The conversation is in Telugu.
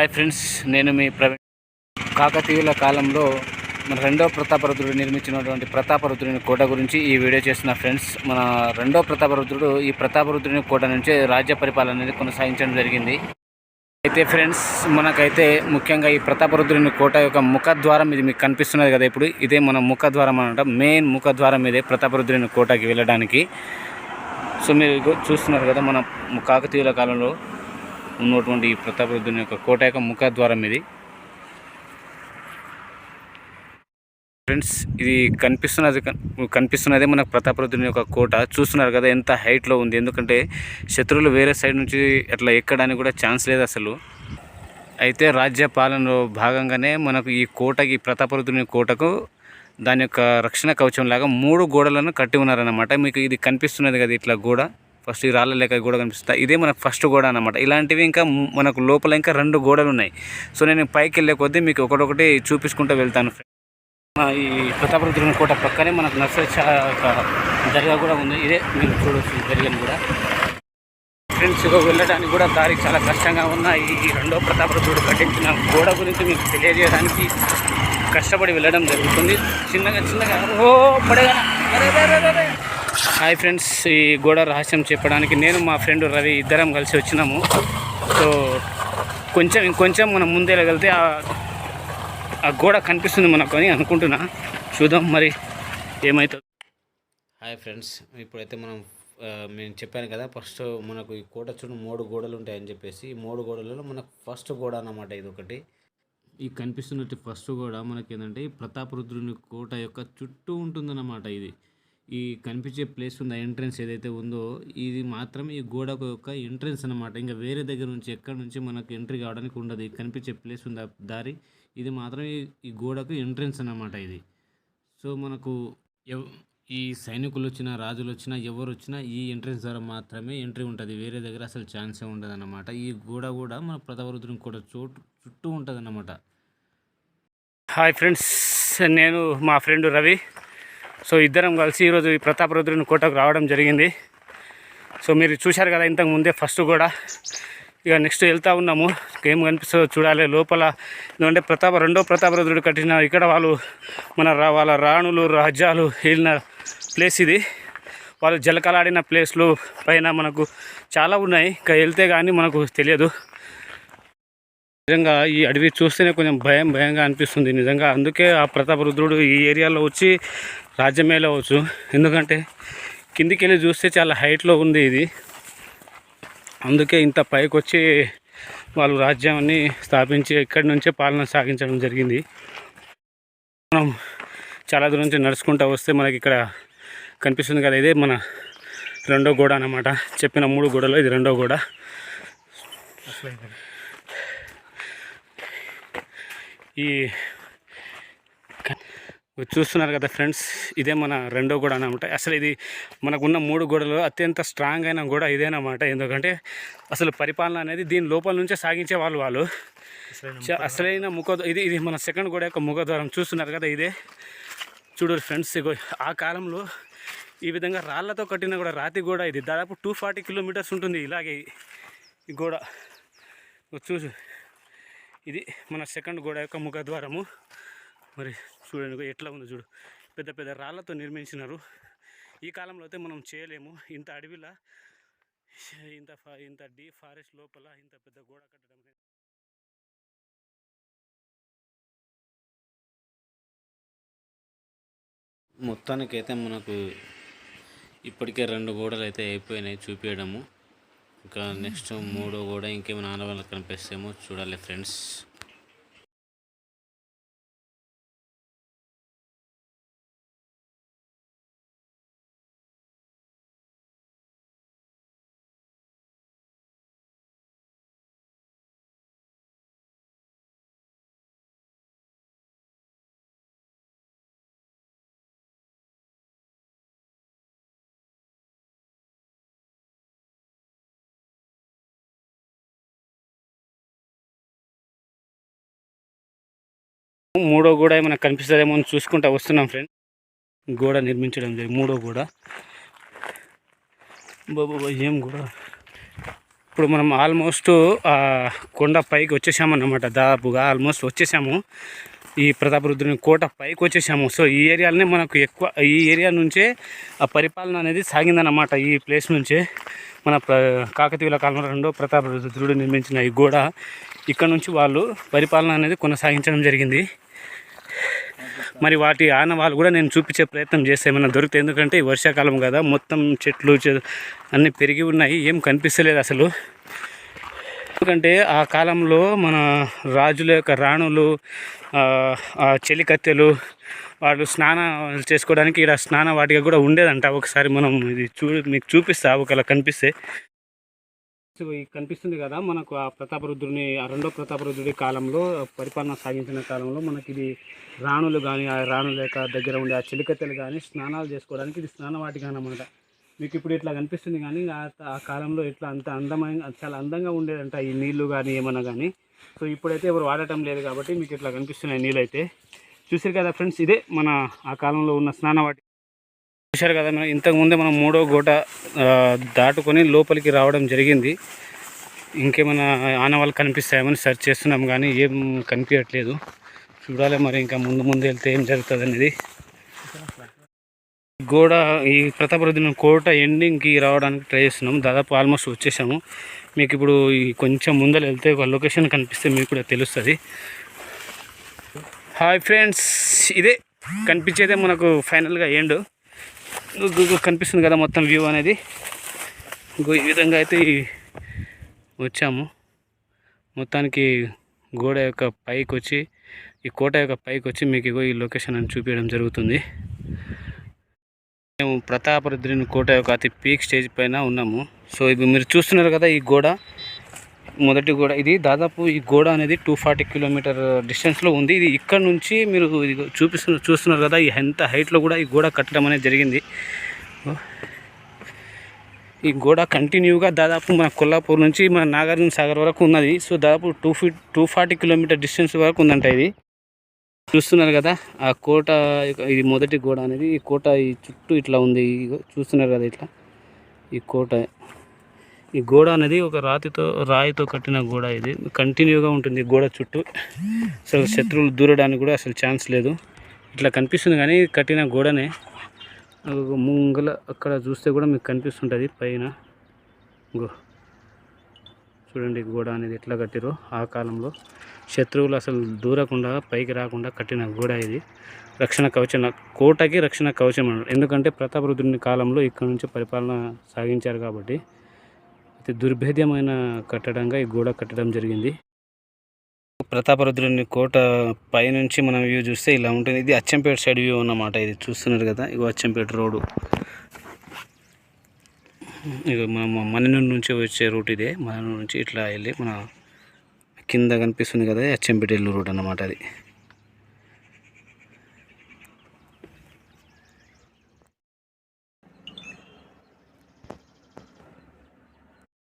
హాయ్ ఫ్రెండ్స్ నేను మీ ప్రవీణ్. కాకతీయుల కాలంలో మన రెండో ప్రతాపరుద్రుడు నిర్మించినటువంటి ప్రతాపరుద్రుని కోట గురించి ఈ వీడియో చేస్తున్న ఫ్రెండ్స్ మన రెండో ప్రతాపరుద్రుడు ఈ ప్రతాపరుద్రుని కోట నుంచి రాజ్య పరిపాలన అనేది కొనసాగించడం జరిగింది. అయితే ఫ్రెండ్స్ మనకైతే ముఖ్యంగా ఈ ప్రతాపరుద్రుని కోట యొక్క ముఖద్వారం ఇది మీకు కనిపిస్తున్నది కదా ఇప్పుడు. ఇదే మన ముఖద్వారం అనమాట మెయిన్ ముఖద్వారం ఇదే ప్రతాపరుద్రుని కోటకి వెళ్ళడానికి. సో మీరు చూస్తున్నారు కదా మన కాకతీయుల కాలంలో ఉన్నటువంటి ఈ ప్రతాపరుద్రుని యొక్క కోట యొక్క ముఖద్వారం ఇది. ఫ్రెండ్స్ ఇది కనిపిస్తున్నది కనిపిస్తున్నదే మనకు ప్రతాపరుద్రుని యొక్క కోట. చూస్తున్నారు కదా ఎంత హైట్లో ఉంది. ఎందుకంటే శత్రువులు వేరే సైడ్ నుంచి అట్లా ఎక్కడానికి కూడా ఛాన్స్ లేదు అసలు. అయితే రాజ్య పాలనలో భాగంగానే మనకు ఈ కోటకి ప్రతాపరుద్రుని కోటకు దాని యొక్క రక్షణ కవచం లాగా మూడు గోడలను కట్టి ఉన్నారన్నమాట. మీకు ఇది కనిపిస్తున్నది కదా ఇట్లా గోడ. ఫస్ట్ ఈ రాళ్ళ లేక గోడ కనిపిస్తుంది ఇదే మనకు ఫస్ట్ గోడ అనమాట ఇలాంటివి ఇంకా మనకు లోపల ఇంకా రెండు గోడలు ఉన్నాయి. సో నేను పైకి వెళ్ళే కొద్దీ మీకు ఒకటొకటి చూపించుకుంటూ వెళ్తాను. ఈ ప్రతాపరుద్రుని కోట పక్కనే మనకు నర్సరీ దర్గా కూడా ఉంది. ఇదే మీరు చూడవచ్చు ఈ కూడా. ఫ్రెండ్స్ ఇగో వెళ్ళడానికి కూడా దారి చాలా కష్టంగా ఉన్న. ఈ రెండో ప్రతాపరుద్రుడు కట్టించిన గోడ గురించి మీకు తెలియజేయడానికి కష్టపడి వెళ్ళడం జరుగుతుంది. చిన్నగా చిన్నగా. ఓ పడేగా హాయ్ ఫ్రెండ్స్ ఈ గోడ రహస్యం చెప్పడానికి నేను మా ఫ్రెండ్ రవి ఇద్దరం కలిసి వచ్చినాము. సో కొంచెం ఇంకొంచెం మనం ముందే వెళ్తే ఆ ఆ గోడ కనిపిస్తుంది మనకు అని అనుకుంటున్నా. చూద్దాం మరి ఏమవుతుంది హాయ్ ఫ్రెండ్స్ ఇప్పుడైతే మనం నేను చెప్పాను కదా ఫస్ట్ మనకు ఈ కోట చుట్టూ మూడు గోడలు ఉంటాయని చెప్పేసి ఈ మూడు గోడలలో మనకు ఫస్ట్ గోడ అన్నమాట ఇది ఒకటి. ఈ కనిపిస్తున్నట్టు ఫస్ట్ గోడ మనకి ఏంటంటే ఈ ప్రతాపరుద్రుని కోట యొక్క చుట్టూ ఉంటుందన్నమాట ఇది. ఈ కనిపించే ప్లేస్ ఉంది ఎంట్రన్స్ ఏదైతే ఉందో ఇది మాత్రం ఈ గోడకు యొక్క ఎంట్రన్స్ అన్నమాట. ఇంకా వేరే దగ్గర నుంచి ఎక్కడి నుంచి మనకు ఎంట్రీ కావడానికి ఉండదు. కనిపించే ప్లేస్ ఉంది? ఆ దారి. ఇది మాత్రం ఈ- గోడకు ఎంట్రన్స్ అన్నమాట ఇది. సో మనకు ఎవ్ ఈ సైనికులు వచ్చినా రాజులు వచ్చినా ఎవరు వచ్చినా ఈ ఎంట్రన్స్ ద్వారా మాత్రమే ఎంట్రీ ఉంటుంది. వేరే దగ్గర అసలు ఛాన్సే ఉండదు అనమాట ఈ గోడ కూడా మన ప్రతవరుద్రం కూడా చోటు చుట్టూ ఉంటుంది అనమాట హాయ్ ఫ్రెండ్స్ నేను మా ఫ్రెండ్ రవి. సో ఇద్దరం కలిసి ఈరోజు ఈ ప్రతాపరుద్రుని కోటకు రావడం జరిగింది. సో మీరు చూశారు కదా ఇంతకు ముందే ఫస్ట్ కూడా ఇక నెక్స్ట్ వెళ్తూ ఉన్నాము. ఏం కనిపిస్తుందో చూడాలి. లోపల ఎందుకంటే ప్రతాప రెండో ప్రతాపరుద్రుడు కట్టిన ఇక్కడ వాళ్ళు మన రా- వాళ్ళ రాణులు రాజ్యాలు వెళ్ళిన ప్లేస్ ఇది. వాళ్ళు జలకలాడిన ప్లేస్లు పైన మనకు చాలా ఉన్నాయి. ఇంకా వెళ్తే కానీ మనకు తెలియదు. నిజంగా ఈ అడవి చూస్తేనే కొంచెం భయం భయంగా అనిపిస్తుంది. నిజంగా అందుకే ఆ ప్రతాపరుద్రుడు ఈ ఏరియాలో వచ్చి రాజ్యమేలవచ్చు. ఎందుకంటే కిందికి వెళ్ళి చూస్తే చాలా హైట్లో ఉంది ఇది. అందుకే ఇంత పైకి వచ్చి వాళ్ళు రాజ్యాన్ని స్థాపించి ఇక్కడి నుంచే పాలన సాగించడం జరిగింది. మనం చాలా దూరం నుంచి నడుచుకుంటూ వస్తే మనకి ఇక్కడ కనిపిస్తుంది కదా ఇదే మన రెండో గోడ అన్నమాట. చెప్పిన మూడు గోడలో ఇది రెండో గోడ. ఈ చూస్తున్నారు కదా ఫ్రెండ్స్ ఇదే మన రెండో గోడ అనమాట అసలు ఇది మనకున్న మూడు గోడలు అత్యంత స్ట్రాంగ్ అయిన గోడ ఇదేనమాట ఎందుకంటే అసలు పరిపాలన అనేది దీని లోపల నుంచే సాగించే వాళ్ళు వాళ్ళు. అసలైన ముఖ ఇది ఇది మన సెకండ్ గోడ యొక్క ముఖద్వారం. చూస్తున్నారు కదా ఇదే. చూడరు ఫ్రెండ్స్ ఇగో ఆ కాలంలో ఈ విధంగా రాళ్ళతో కట్టిన కూడా రాతి గోడ ఇది. దాదాపు టూ ఫార్టీ కిలోమీటర్స్ ఉంటుంది ఇలాగే ఈ గోడ. చూసు. ఇది మన సెకండ్ గోడ యొక్క ముఖద్వారము. మరి చూడండి ఎట్లా ఉందో చూడు. పెద్ద పెద్ద రాళ్ళతో నిర్మించినారు. ఈ కాలంలో అయితే మనం చేయలేము. ఇంత అడవిలా ఇంత ఫా- ఇంత డీ ఫారెస్ట్ లోపల ఇంత పెద్ద గోడ కట్టడం. మొత్తానికైతే మనకు ఇప్పటికే రెండు గోడలు అయితే అయిపోయినాయి చూపించడము ఇంకా నెక్స్ట్ మూడో గోడ ఇంకేమైనా ఆనవాళ్ళు కనిపిస్తేమో చూడాలి ఫ్రెండ్స్ మూడో గోడ ఏమైనా కనిపిస్తుందేమో అని చూసుకుంటా వస్తున్నాం ఫ్రెండ్ గోడ నిర్మించడం జరిగింది. మూడో గోడ. బాబా ఏం గోడ? ఇప్పుడు మనం ఆల్మోస్ట్ కొండ పైకి వచ్చేసామన్నమాట దాదాపుగా ఆల్మోస్ట్ వచ్చేసాము. ఈ ప్రతాపరుద్రుని కోట పైకి వచ్చేసాము. సో ఈ ఏరియాలోనే మనకు ఎక్కువ ఈ ఏరియా నుంచే ఆ పరిపాలన అనేది సాగిందన్నమాట. ఈ ప్లేస్ నుంచే మన ప్ర కాకతీయుల కాలంలో రెండో ప్రతాపరుద్రుడు నిర్మించిన ఈ గోడ. ఇక్కడ నుంచి వాళ్ళు పరిపాలన అనేది కొనసాగించడం జరిగింది. మరి వాటి ఆనవాళ్ళు కూడా నేను చూపించే ప్రయత్నం చేస్తే ఏమైనా దొరికితే ఎందుకంటే ఈ వర్షాకాలం కదా మొత్తం చెట్లు అన్నీ పెరిగి ఉన్నాయి ఏం కనిపిస్తలేదు అసలు. ఎందుకంటే ఆ కాలంలో మన రాజుల యొక్క రాణులు చెలికత్తెలు వాళ్ళు స్నానం చేసుకోవడానికి ఇక్కడ స్నాన వాటిగా కూడా ఉండేదంట. ఒకసారి మనం ఇది చూ మీకు చూపిస్తా ఒకవేళ కనిపిస్తే. కనిపిస్తుంది కదా మనకు ఆ ప్రతాపరుద్రుని ఆ రెండో ప్రతాపరుద్రుడి కాలంలో పరిపాలన సాగించిన కాలంలో మనకి ఇది రాణులు కానీ ఆ రాణుల యొక్క దగ్గర ఉండే ఆ చిలికత్తెలు కానీ స్నానాలు చేసుకోవడానికి ఇది స్నానవాటిగా అనమాట మీకు ఇప్పుడు ఇట్లా కనిపిస్తుంది కానీ ఆ ఆ కాలంలో ఇట్లా అంత అందమైన చాలా అందంగా ఉండేదంట ఈ నీళ్ళు కానీ ఏమన్నా కానీ సో ఇప్పుడైతే ఎవరు వాడటం లేదు కాబట్టి మీకు ఇట్లా కనిపిస్తున్నాయి నీళ్ళు అయితే చూసారు కదా ఫ్రెండ్స్ ఇదే మన ఆ కాలంలో ఉన్న స్నానవాటి చూశారు కదా మనం ఇంతకుముందే మనం మూడో గోట దాటుకొని లోపలికి రావడం జరిగింది. ఇంకేమైనా ఆనవాళ్ళు కనిపిస్తాయేమని సెర్చ్ చేస్తున్నాం కానీ ఏం కనిపించట్లేదు. చూడాలి మరి ఇంకా ముందు ముందు వెళ్తే ఏం జరుగుతుంది అనేది. గోడ ఈ ప్రతాపరుద్రుని కోట ఎండింగ్కి రావడానికి ట్రై చేస్తున్నాం. దాదాపు ఆల్మోస్ట్ వచ్చేసాము. మీకు ఇప్పుడు ఈ కొంచెం ముందర వెళ్తే ఒక లొకేషన్ కనిపిస్తే మీకు కూడా తెలుస్తుంది. హాయ్ ఫ్రెండ్స్ ఇదే. కనిపించేదే మనకు ఫైనల్గా ఎండు కనిపిస్తుంది కదా మొత్తం వ్యూ అనేది. ఇగో ఈ విధంగా అయితే వచ్చాము. మొత్తానికి గోడ యొక్క పైకి వచ్చి ఈ కోట యొక్క పైకి వచ్చి మీకు ఇగో ఈ లొకేషన్ అని చూపించడం జరుగుతుంది. మేము ప్రతాపరుద్రుని కోట యొక్క అతి పీక్ స్టేజ్ పైన ఉన్నాము. సో ఇప్పుడు మీరు చూస్తున్నారు కదా ఈ గోడ. మొదటి గోడ ఇది దాదాపు ఈ గోడ అనేది టూ ఫార్టీ కిలోమీటర్ డిస్టెన్స్లో ఉంది. ఇది ఇక్కడ నుంచి మీరు ఇది చూపిస్తున్న చూస్తున్నారు కదా ఈ ఎంత హైట్లో కూడా ఈ గోడ కట్టడం అనేది జరిగింది. ఈ గోడ కంటిన్యూగా దాదాపు మన కొల్లాపూర్ నుంచి మన నాగార్జున సాగర్ వరకు ఉన్నది. సో దాదాపు two feet two forty kilometre distance వరకు ఉందంట ఇది. చూస్తున్నారు కదా ఆ కోట ఇది మొదటి గోడ అనేది ఈ కోట ఈ చుట్టూ ఇట్లా ఉంది. చూస్తున్నారు కదా ఇట్లా. ఈ కోట ఈ గోడ అనేది ఒక రాతితో రాయితో కట్టిన గోడ ఇది. కంటిన్యూగా ఉంటుంది ఈ గోడ చుట్టూ. అసలు శత్రువులు దూరడానికి కూడా అసలు ఛాన్స్ లేదు. ఇట్లా కనిపిస్తుంది కానీ కట్టిన గోడనే. ముంగల అక్కడ చూస్తే కూడా మీకు కనిపిస్తుంటుంది పైన. గో చూడండి గోడ అనేది ఎట్లా కట్టిరో ఆ కాలంలో. శత్రువులు అసలు దూరకుండా పైకి రాకుండా కట్టిన గోడ ఇది. రక్షణ కవచం కోటకి రక్షణ కవచం అన్నారు. ఎందుకంటే ప్రతాపరుద్రుని కాలంలో ఇక్కడ నుంచి పరిపాలన సాగించారు కాబట్టి. అతి దుర్భేద్యమైన కట్టడంగా ఈ గోడ కట్టడం జరిగింది. ప్రతాపరుద్రుని కోట పైనుంచి మనం వ్యూ చూస్తే ఇలా ఉంటుంది. ఇది అచ్చంపేట సైడ్ వ్యూ అన్నమాట. ఇది చూస్తున్నారు కదా? ఇగో అచ్చంపేట రోడ్డు ఇక మనం మననూరు నుంచి వచ్చే రూట్ ఇదే. మననూరు నుంచి ఇట్లా వెళ్ళి మన కింద కనిపిస్తుంది కదా అచ్చంపేట ఎల్లు రూట్ అన్నమాట అది.